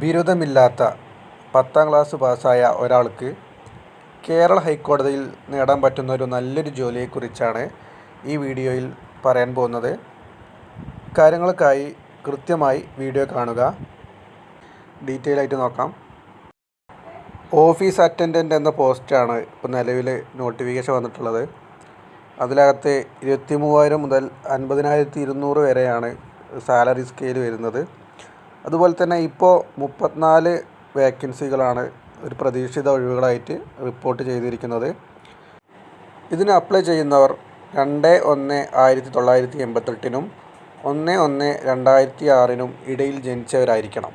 ബിരുദമില്ലാത്ത പത്താം ക്ലാസ് പാസ്സായ ഒരാൾക്ക് കേരള ഹൈക്കോടതിയിൽ നേടാൻ പറ്റുന്ന ഒരു നല്ലൊരു ജോലിയെക്കുറിച്ചാണ് ഈ വീഡിയോയിൽ പറയാൻ പോകുന്നത്. കാര്യങ്ങൾക്കായി കൃത്യമായി വീഡിയോ കാണുക. ഡീറ്റെയിൽ ആയിട്ട് നോക്കാം. ഓഫീസ് അറ്റൻഡന്റ് എന്ന പോസ്റ്റാണ് ഇപ്പോൾ നിലവിൽ നോട്ടിഫിക്കേഷൻ വന്നിട്ടുള്ളത്. അതിനകത്ത് ഇരുപത്തി മൂവായിരം മുതൽ അൻപതിനായിരത്തി ഇരുന്നൂറ് വരെയാണ് സാലറി സ്കെയിൽ വരുന്നത്. അതുപോലെ തന്നെ ഇപ്പോൾ മുപ്പത്തിനാല് വേക്കൻസികളാണ് ഒരു പ്രതീക്ഷിത ഒഴിവുകളായിട്ട് റിപ്പോർട്ട് ചെയ്തിരിക്കുന്നത്. ഇതിന് അപ്ലൈ ചെയ്യുന്നവർ രണ്ട് ഒന്ന് ആയിരത്തി തൊള്ളായിരത്തി എൺപത്തെട്ടിനും ഒന്ന് ഒന്ന് രണ്ടായിരത്തി ആറിനും ഇടയിൽ ജനിച്ചവരായിരിക്കണം.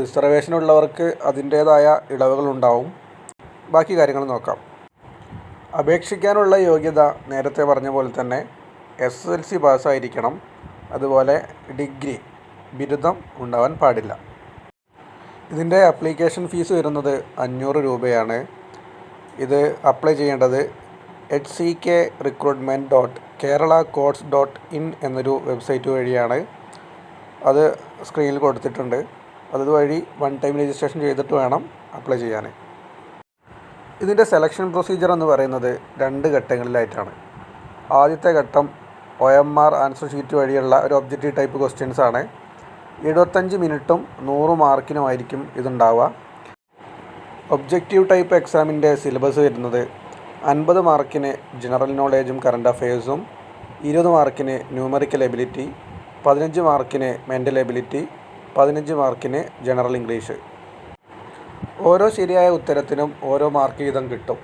റിസർവേഷൻ ഉള്ളവർക്ക് അതിന്റേതായ ഇളവുകളുണ്ടാവും. ബാക്കി കാര്യങ്ങൾ നോക്കാം. അപേക്ഷിക്കാനുള്ള യോഗ്യത നേരത്തെ പറഞ്ഞ പോലെ തന്നെ എസ് എൽ സി പാസ്സായിരിക്കണം. അതുപോലെ ഡിഗ്രി ബിരുദം ഉണ്ടാവാൻ പാടില്ല. ഇതിന്റെ അപ്ലിക്കേഷൻ ഫീസ് വരുന്നത് അഞ്ഞൂറ് രൂപയാണ്. ഇത് അപ്ലൈ ചെയ്യേണ്ടത് H C K recruitment dot Kerala courts dot in എന്നൊരു വെബ്സൈറ്റ് വഴിയാണ്. അത് സ്ക്രീനിൽ കൊടുത്തിട്ടുണ്ട്. അതുവഴി വൺ ടൈം രജിസ്ട്രേഷൻ ചെയ്തിട്ട് വേണം അപ്ലൈ ചെയ്യാൻ. ഇതിന്റെ സെലക്ഷൻ പ്രൊസീജിയർ എന്ന് പറയുന്നത് രണ്ട് ഘട്ടങ്ങളിലായിട്ടാണ്. ആദ്യത്തെ ഘട്ടം O M R answer sheet വഴിയുള്ള ഒരു ഒബ്ജക്റ്റീവ് ടൈപ്പ് ക്വസ്റ്റ്യൻസ് ആണ്. എഴുപത്തഞ്ച് മിനിറ്റും നൂറ് മാർക്കിനുമായിരിക്കും ഇതുണ്ടാവുക. ഒബ്ജക്റ്റീവ് ടൈപ്പ് എക്സാമിന്റെ സിലബസ് വരുന്നത് അൻപത് മാർക്കിന് ജനറൽ നോളേജും കറണ്ട് അഫയേഴ്സും ഇരുപത് മാർക്കിന് ന്യൂമറിക്കൽ എബിലിറ്റി പതിനഞ്ച് മാർക്കിന് മെന്റൽ എബിലിറ്റി പതിനഞ്ച് മാർക്കിന് ജനറൽ ഇംഗ്ലീഷ്. ഓരോ ശരിയായ ഉത്തരത്തിനും ഓരോ മാർക്ക് വീതം കിട്ടും.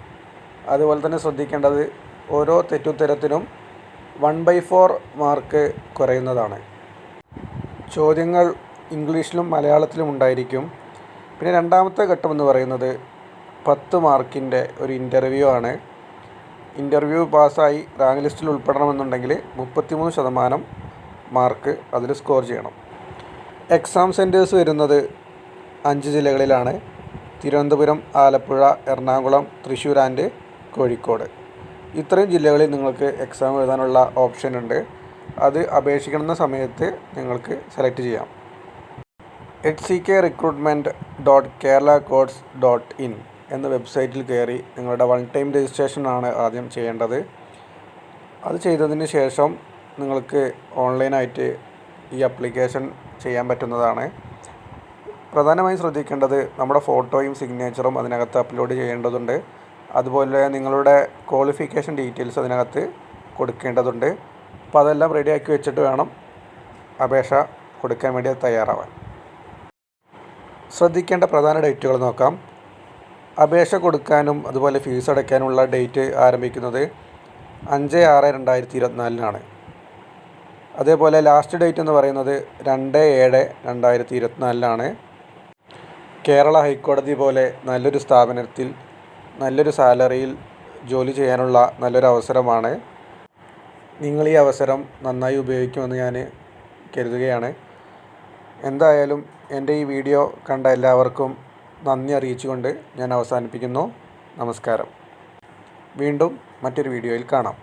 അതുപോലെ തന്നെ ശ്രദ്ധിക്കേണ്ടത് ഓരോ തെറ്റുത്തരത്തിനും വൺ ബൈ ഫോർ മാർക്ക് കുറയുന്നതാണ്. ചോദ്യങ്ങൾ ഇംഗ്ലീഷിലും മലയാളത്തിലും ഉണ്ടായിരിക്കും. പിന്നെ രണ്ടാമത്തെ ഘട്ടം എന്ന് പറയുന്നത് പത്ത് മാർക്കിന്റെ ഒരു ഇന്റർവ്യൂ ആണ്. ഇന്റർവ്യൂ പാസ്സായി റാങ്ക് ലിസ്റ്റിൽ ഉൾപ്പെടണമെന്നുണ്ടെങ്കിൽ മുപ്പത്തിമൂന്ന് ശതമാനം മാർക്ക് അതിൽ സ്കോർ ചെയ്യണം. എക്സാം സെന്റേഴ്സ് വരുന്നത് അഞ്ച് ജില്ലകളിലാണ്. തിരുവനന്തപുരം ആലപ്പുഴ എറണാകുളം തൃശ്ശൂർ ആൻഡ് കോഴിക്കോട്. ഇത്രയും ജില്ലകളിൽ നിങ്ങൾക്ക് എക്സാം എഴുതാനുള്ള ഓപ്ഷൻ ഉണ്ട്. അത് അപേക്ഷിക്കുന്ന സമയത്ത് നിങ്ങൾക്ക് സെലക്ട് ചെയ്യാം. H C K recruitment dot Kerala courts dot in എന്ന വെബ്സൈറ്റിൽ കയറി നിങ്ങളുടെ വൺ ടൈം രജിസ്ട്രേഷൻ ആണ് ആദ്യം ചെയ്യേണ്ടത്. അത് ചെയ്തതിന് ശേഷം നിങ്ങൾക്ക് ഓൺലൈനായിട്ട് ഈ അപ്ലിക്കേഷൻ ചെയ്യാൻ പറ്റുന്നതാണ്. പ്രധാനമായും ശ്രദ്ധിക്കേണ്ടത് നമ്മുടെ ഫോട്ടോയും സിഗ്നേച്ചറും അതിനകത്ത് അപ്ലോഡ് ചെയ്യേണ്ടതുണ്ട്. അതുപോലെ നിങ്ങളുടെ ക്വാളിഫിക്കേഷൻ ഡീറ്റെയിൽസ് അതിനകത്ത് കൊടുക്കേണ്ടതുണ്ട്. അപ്പോൾ അതെല്ലാം റെഡിയാക്കി വെച്ചിട്ട് വേണം അപേക്ഷ കൊടുക്കാൻ വേണ്ടി തയ്യാറാവാൻ. ശ്രദ്ധിക്കേണ്ട പ്രധാന ഡേറ്റുകൾ നോക്കാം. അപേക്ഷ കൊടുക്കാനും അതുപോലെ ഫീസ് അടയ്ക്കാനുമുള്ള ഡേറ്റ് ആരംഭിക്കുന്നത് അഞ്ച് ആറ് രണ്ടായിരത്തി ഇരുപത്തിനാലിനാണ് അതേപോലെ ലാസ്റ്റ് ഡേറ്റ് എന്ന് പറയുന്നത് രണ്ട് ഏഴ് രണ്ടായിരത്തി ഇരുപത്തിനാലിനാണ് കേരള ഹൈക്കോടതി പോലെ നല്ലൊരു സ്ഥാപനത്തിൽ നല്ലൊരു സാലറിയിൽ ജോലി ചെയ്യാനുള്ള നല്ലൊരു അവസരമാണ് നിങ്ങൾ ഈ അവസരം നന്നായി ഉപയോഗിക്കുമെന്ന് ഞാൻ കരുതുകയാണ്. എന്തായാലും എന്റെ ഈ വീഡിയോ കണ്ട എല്ലാവർക്കും നന്ദി അറിയിച്ചുകൊണ്ട് ഞാൻ അവസാനിപ്പിക്കുന്നു. നമസ്കാരം. വീണ്ടും മറ്റൊരു വീഡിയോയിൽ കാണാം.